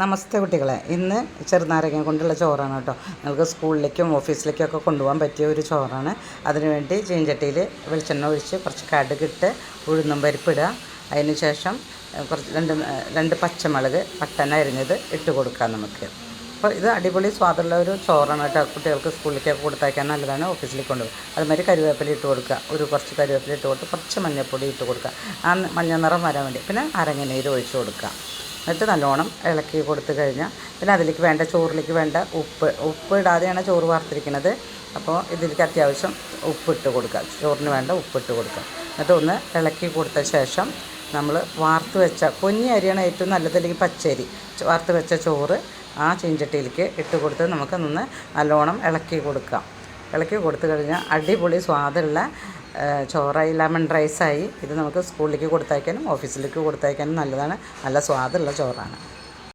നമസ്തേ കുട്ടികളെ. ഇന്ന് ചെറുനാരങ്ങ കൊണ്ടുള്ള ചോറാണ് കേട്ടോ. നിങ്ങൾക്ക് സ്കൂളിലേക്കും ഓഫീസിലേക്കും ഒക്കെ കൊണ്ടുപോകാൻ പറ്റിയ ഒരു ചോറാണ്. അതിനുവേണ്ടി ചീഞ്ചട്ടിയിൽ വെളിച്ചെണ്ണ ഒഴിച്ച് കുറച്ച് കടുകിട്ട് ഉഴുന്നും പരിപ്പിടുക അതിന് ശേഷം കുറച്ച് രണ്ട് രണ്ട് പച്ചമുളക് പട്ടന അരിഞ്ഞത് ഇട്ട് കൊടുക്കാം നമുക്ക്. അപ്പോൾ ഇത് അടിപൊളി സ്വാദുള്ള ഒരു ചോറാണ് കേട്ടോ. കുട്ടികൾക്ക് സ്കൂളിലേക്കൊക്കെ കൊടുത്തയക്കാൻ നല്ലതാണ്. ഓഫീസിലേക്ക് കൊണ്ടുപോകും. അതുമാതിരി കരുവേപ്പില ഇട്ട് കൊടുക്കുക. ഒരു കുറച്ച് കരുവേപ്പില ഇട്ട് കൊടുത്ത് കുറച്ച് മഞ്ഞൾപ്പൊടി ഇട്ട് കൊടുക്കുക. ആ മഞ്ഞ നിറം വരാൻ വേണ്ടി. പിന്നെ അരങ്ങനീര് ഒഴിച്ച് കൊടുക്കുക. എന്നിട്ട് നല്ലോണം ഇളക്കി കൊടുത്തു കഴിഞ്ഞാൽ പിന്നെ അതിലേക്ക് വേണ്ട ചോറിലേക്ക് വേണ്ട ഉപ്പ്. ഉപ്പ് ഇടാതെയാണ് ചോറ് വാർത്തിരിക്കുന്നത് അപ്പോൾ ഇതിലേക്ക് അത്യാവശ്യം ഉപ്പിട്ട് കൊടുക്കുക. ചോറിന് വേണ്ട ഉപ്പിട്ട് കൊടുക്കുക. എന്നിട്ട് ഒന്ന് ഇളക്കി കൊടുത്ത ശേഷം നമ്മൾ വാർത്ത് വെച്ച പൊന്നി അരിയാണ് ഏറ്റവും നല്ലത് അല്ലെങ്കിൽ പച്ചരി. വാർത്ത് വെച്ച ചോറ് ആ ചീഞ്ചട്ടിയിലേക്ക് ഇട്ട് കൊടുത്ത് നമുക്ക് നിന്ന് നല്ലോണം ഇളക്കി കൊടുക്കാം. ഇളക്കി കൊടുത്തു കഴിഞ്ഞാൽ അടിപൊളി സ്വാദുള്ള ചോറായി ലെമൺ റൈസായി ഇത് നമുക്ക് സ്കൂളിലേക്ക് കൊടുത്തയക്കാനും ഓഫീസിലേക്ക് കൊടുത്തയക്കാനും നല്ലതാണ്. നല്ല സ്വാദുള്ള ചോറാണ്.